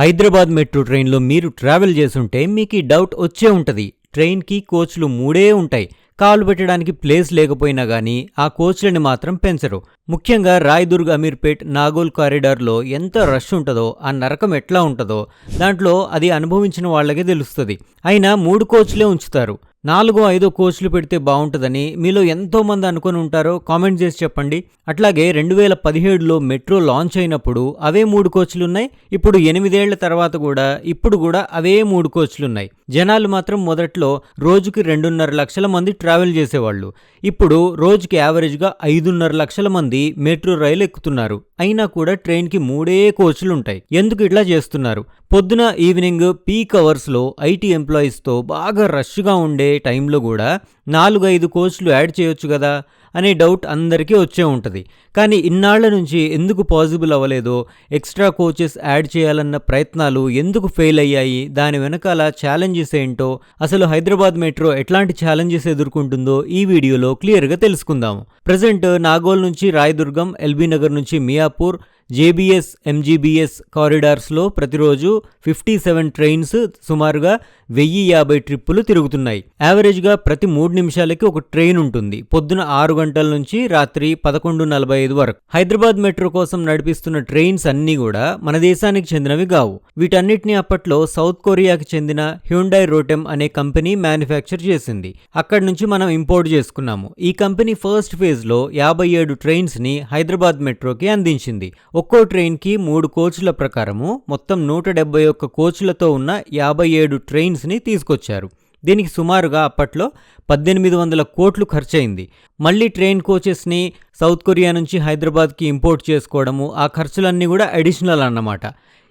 Hyderabad metro ట్రైన్లో మీరు travel చేస్తుంటే మీకు ఈ డౌట్ వచ్చే ఉంటుంది. ట్రైన్కి కోచ్లు మూడే ఉంటాయి. కాలు పెట్టడానికి ప్లేస్ లేకపోయినా కానీ ఆ కోచ్లని మాత్రం పెంచరు. ముఖ్యంగా రాయదుర్గ్ అమీర్పేట్ నాగోల్ కారిడార్లో ఎంత రష్ ఉంటుందో ఆ నరకం ఎట్లా ఉంటుందో దాంట్లో అది అనుభవించిన వాళ్ళకే తెలుస్తుంది. అయినా మూడు కోచ్లే ఉంచుతారు. నాలుగో ఐదో కోచ్లు పెడితే బాగుంటుందని మీలో ఎంతోమంది అనుకుని ఉంటారో కామెంట్ చేసి చెప్పండి. అట్లాగే రెండు వేల పదిహేడులో మెట్రో లాంచ్ అయినప్పుడు అవే మూడు కోచ్లు ఉన్నాయి ఇప్పుడు ఎనిమిదేళ్ళ తర్వాత కూడా ఇప్పుడు కూడా అవే మూడు కోచ్లు ఉన్నాయి జనాలు మాత్రం మొదట్లో రోజుకి రెండున్నర లక్షల మంది ట్రావెల్ చేసేవాళ్ళు. ఇప్పుడు రోజుకి యావరేజ్గా ఐదున్నర లక్షల మంది మెట్రో రైలు ఎక్కుతున్నారు. అయినా కూడా ట్రైన్కి మూడే కోచ్లు ఉంటాయి ఎందుకు ఇట్లా చేస్తున్నారు? పొద్దున ఈవినింగ్ పీక్ అవర్స్లో ఐటీ ఎంప్లాయీస్తో బాగా రష్గా ఉండే టైంలో కూడా నాలుగైదు కోచ్లు యాడ్ చేయొచ్చు కదా అనే డౌట్ అందరికీ వచ్చే ఉంటుంది. కానీ ఇన్నాళ్ళ నుంచి ఎందుకు పాసిబుల్ అవ్వలేదో ఎక్స్ట్రా కోచెస్ యాడ్ చేయాలన్న ప్రయత్నాలు ఎందుకు ఫెయిల్ అయ్యాయి దాని వెనకాల ఛాలెంజెస్ ఏంటో అసలు హైదరాబాద్ మెట్రో ఎట్లాంటి ఛాలెంజెస్ ఎదుర్కొంటుందో ఈ వీడియోలో క్లియర్గా తెలుసుకుందాము ప్రజెంట్ నాగోల్ నుంచి రాయదుర్గం ఎల్బీ నగర్ నుంచి మియాపూర్ జేబీఎస్ ఎంజీబీఎస్ కారిడార్స్లో ప్రతిరోజు ఫిఫ్టీ సెవెన్ ట్రైన్స్ సుమారుగా వెయ్యి యాభై ట్రిప్పులు తిరుగుతున్నాయి. యావరేజ్గా ప్రతి మూడు నిమిషాలకి ఒక ట్రైన్ ఉంటుంది. పొద్దున ఆరు గంటల నుంచి రాత్రి పదకొండు నలభై ఐదు వరకు. హైదరాబాద్ మెట్రో కోసం నడిపిస్తున్న ట్రైన్స్ అన్నీ కూడా మన దేశానికి చెందినవి కావు. వీటన్నిటిని అప్పట్లో సౌత్ కొరియాకి చెందిన హ్యూండై రోటెమ్ అనే కంపెనీ మ్యానుఫ్యాక్చర్ చేసింది. అక్కడి నుంచి మనం ఇంపోర్ట్ చేసుకున్నాము. ఈ కంపెనీ ఫస్ట్ ఫేజ్లో యాభై ఏడు ట్రైన్స్ని హైదరాబాద్ మెట్రోకి అందించింది. ఒక్కో ట్రైన్కి మూడు కోచ్ల ప్రకారము మొత్తం నూట డెబ్బై ఒక్క కోచ్లతో ఉన్న యాభై ఏడు ట్రైన్స్ మెషిన్స్ని తీసుకొచ్చారు. దీనికి సుమారుగా అప్పట్లో పద్దెనిమిది వందల కోట్లు ఖర్చయింది. మళ్ళీ ట్రైన్ కోచెస్ని సౌత్ కొరియా నుంచి హైదరాబాద్కి ఇంపోర్ట్ చేసుకోవడము ఆ ఖర్చులన్నీ కూడా అడిషనల్ అన్నమాట.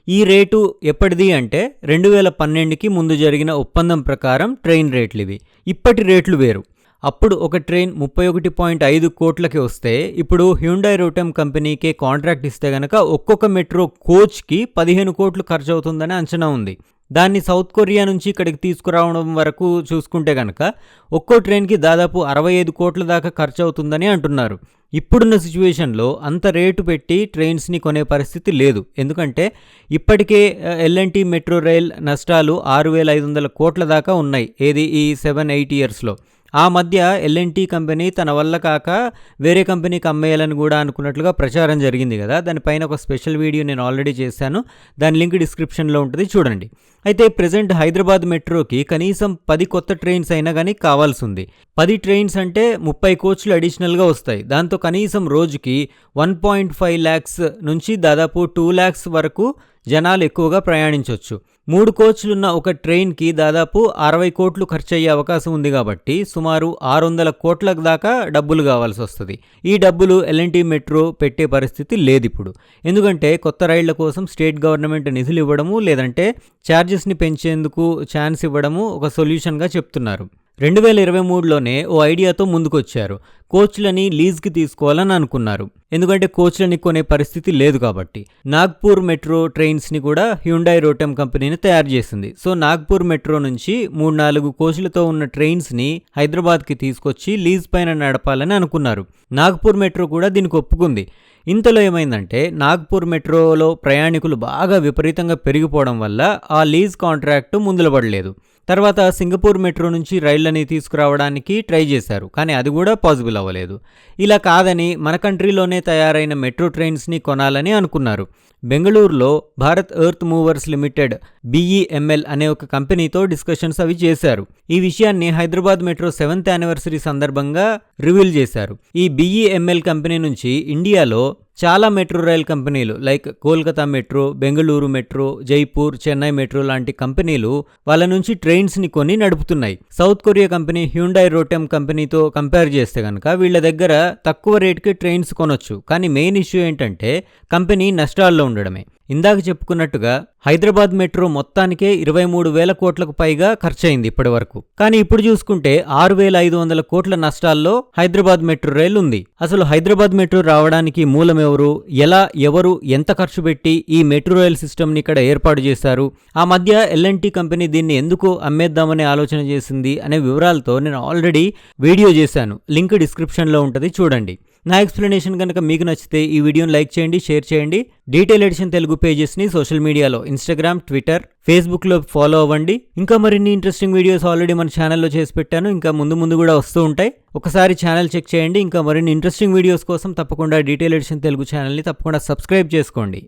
ఈ రేటు ఎప్పటిది అంటే రెండు వేల పన్నెండుకి ముందు జరిగిన ఒప్పందం ప్రకారం ట్రైన్ రేట్లు ఇవి ఇప్పటి రేట్లు వేరు. అప్పుడు ఒక ట్రైన్ ముప్పై ఒకటి పాయింట్ ఐదు కోట్లకి వస్తే ఇప్పుడు హ్యూండై రోటమ్ కంపెనీకే కాంట్రాక్ట్ ఇస్తే గనక ఒక్కొక్క మెట్రో కోచ్కి పదిహేను కోట్లు ఖర్చు అవుతుందని అంచనా ఉంది. దాన్ని సౌత్ కొరియా నుంచి ఇక్కడికి తీసుకురావడం వరకు చూసుకుంటే కనుక ఒక్కో ట్రైన్కి దాదాపు అరవై ఐదు కోట్ల దాకా ఖర్చు అవుతుందని అంటున్నారు. ఇప్పుడున్న సిచ్యువేషన్లో అంత రేటు పెట్టి ట్రైన్స్ని కొనే పరిస్థితి లేదు. ఎందుకంటే ఇప్పటికే ఎల్ఎన్టీ మెట్రో రైల్ నష్టాలు ఆరు వేల ఐదు వందల కోట్ల దాకా ఉన్నాయి. ఏది ఈ సెవెన్ ఎయిట్ ఇయర్స్లో. ఆ మధ్య ఎల్ఎన్టీ కంపెనీ తన వల్ల కాక వేరే కంపెనీకి అమ్మేయాలని కూడా అనుకున్నట్లుగా ప్రచారం జరిగింది కదా. దానిపైన ఒక స్పెషల్ వీడియో నేను ఆల్రెడీ చేశాను. దాని లింక్ డిస్క్రిప్షన్లో ఉంటుంది చూడండి. అయితే ప్రజెంట్ హైదరాబాద్ మెట్రోకి కనీసం పది కొత్త ట్రైన్స్ అయినా కానీ కావాల్సి ఉంది పది ట్రైన్స్ అంటే ముప్పై కోచ్లు అడిషనల్గా వస్తాయి. దాంతో కనీసం రోజుకి వన్ పాయింట్ ఫైవ్ ల్యాక్స్ నుంచి దాదాపు టూ ల్యాక్స్ వరకు జనాలు ఎక్కువగా ప్రయాణించవచ్చు మూడు కోచ్లున్న ఒక ట్రైన్కి దాదాపు అరవై కోట్లు ఖర్చు అయ్యే అవకాశం ఉంది కాబట్టి సుమారు ఆరు వందల కోట్ల దాకా డబ్బులు కావాల్సి వస్తుంది. ఈ డబ్బులు ఎల్ఎన్టీ మెట్రో పెట్టే పరిస్థితి లేదు ఇప్పుడు ఎందుకంటే కొత్త రైళ్ళ కోసం స్టేట్ గవర్నమెంట్ నిధులు ఇవ్వడము లేదంటే ఛార్జెస్ని పెంచేందుకు ఛాన్స్ ఇవ్వడము ఒక సొల్యూషన్గా చెప్తున్నారు. రెండు వేల ఇరవై మూడులోనే ఓ ఐడియాతో ముందుకొచ్చారు. కోచ్లని లీజ్కి తీసుకోవాలని అనుకున్నారు. ఎందుకంటే కోచ్లని కొనే పరిస్థితి లేదు కాబట్టి. నాగ్పూర్ మెట్రో ట్రైన్స్ని కూడా హ్యుండై రోటమ్ కంపెనీని తయారు చేసింది. సో నాగ్పూర్ మెట్రో నుంచి మూడు నాలుగు కోచ్లతో ఉన్న ట్రైన్స్ని హైదరాబాద్కి తీసుకొచ్చి లీజ్ పైన నడపాలని అనుకున్నారు. నాగ్పూర్ మెట్రో కూడా దీనికి ఒప్పుకుంది. ఇంతలో ఏమైందంటే నాగ్పూర్ మెట్రోలో ప్రయాణికులు బాగా విపరీతంగా పెరిగిపోవడం వల్ల ఆ లీజ్ కాంట్రాక్టు ముందులపడలేదు తర్వాత సింగపూర్ మెట్రో నుంచి రైళ్ళని తీసుకురావడానికి ట్రై చేశారు కానీ అది కూడా పాసిబుల్ అవ్వలేదు. ఇలా కాదని మన కంట్రీలోనే తయారైన మెట్రో ట్రైన్స్ని కొనాలని అనుకున్నారు. బెంగళూరులో Bharat earth movers limited BEML అనే ఒక కంపెనీతో డిస్కషన్స్ అవి చేశారు. ఈ విషయాన్ని హైదరాబాద్ మెట్రో సెవెంత్ యానివర్సరీ సందర్భంగా రివీల్ చేశారు. ఈ బీఈఎంఎల్ కంపెనీ నుంచి ఇండియాలో చాలా మెట్రో రైల్ కంపెనీలు like Kolkata metro Bengaluru metro Jaipur Chennai metro లాంటి కంపెనీలు వాళ్ళ నుంచి ట్రైన్స్ని కొని నడుపుతున్నాయి. South Korea company Hyundai Rotem కంపెనీతో కంపేర్ చేస్తే కనుక వీళ్ళ దగ్గర తక్కువ రేటుకి ట్రైన్స్ కొనొచ్చు. కానీ మెయిన్ ఇష్యూ ఏంటంటే కంపెనీ నష్టాల్లో ఉండడమే. ఇందాక చెప్పుకున్నట్టుగా హైదరాబాద్ మెట్రో మొత్తానికే ఇరవై మూడు వేల కోట్లకు పైగా ఖర్చయింది ఇప్పటి వరకు. కానీ ఇప్పుడు చూసుకుంటే ఆరు వేల ఐదు వందల కోట్ల నష్టాల్లో హైదరాబాద్ మెట్రో రైల్ ఉంది అసలు హైదరాబాద్ మెట్రో రావడానికి మూలం ఎవరు ఎలా ఎవరు ఎంత ఖర్చు పెట్టి ఈ మెట్రో రైల్ సిస్టమ్ని ఇక్కడ ఏర్పాటు చేశారు? ఆ మధ్య ఎల్ఎన్టీ కంపెనీ దీన్ని ఎందుకు అమ్మేద్దామనే ఆలోచన చేసింది అనే వివరాలతో నేను ఆల్రెడీ వీడియో చేశాను. లింక్ డిస్క్రిప్షన్లో ఉంటుంది చూడండి. నా ఎక్స్ప్లెనేషన్ కనుక మీకు నచ్చితే ఈ వీడియోని లైక్ చేయండి షేర్ చేయండి. డీటెయిల్ ఎడిషన్ తెలుగు పేజెస్ని సోషల్ మీడియాలో ఇన్స్టాగ్రామ్ ట్విట్టర్ ఫేస్బుక్లో ఫాలో అవ్వండి. ఇంకా మరిన్ని ఇంట్రెస్టింగ్ వీడియోస్ ఆల్రెడీ మన ఛానల్లో చేసి పెట్టాను. ఇంకా ముందు ముందు కూడా వస్తూ ఉంటాయి. ఒకసారి ఛానల్ చెక్ చేయండి. ఇంకా మరిన్ని ఇంట్రెస్టింగ్ వీడియోస్ కోసం తప్పకుండా డీటెయిల్ ఎడిషన్ తెలుగు ఛానల్ని తప్పకుండా సబ్స్క్రైబ్ చేసుకోండి.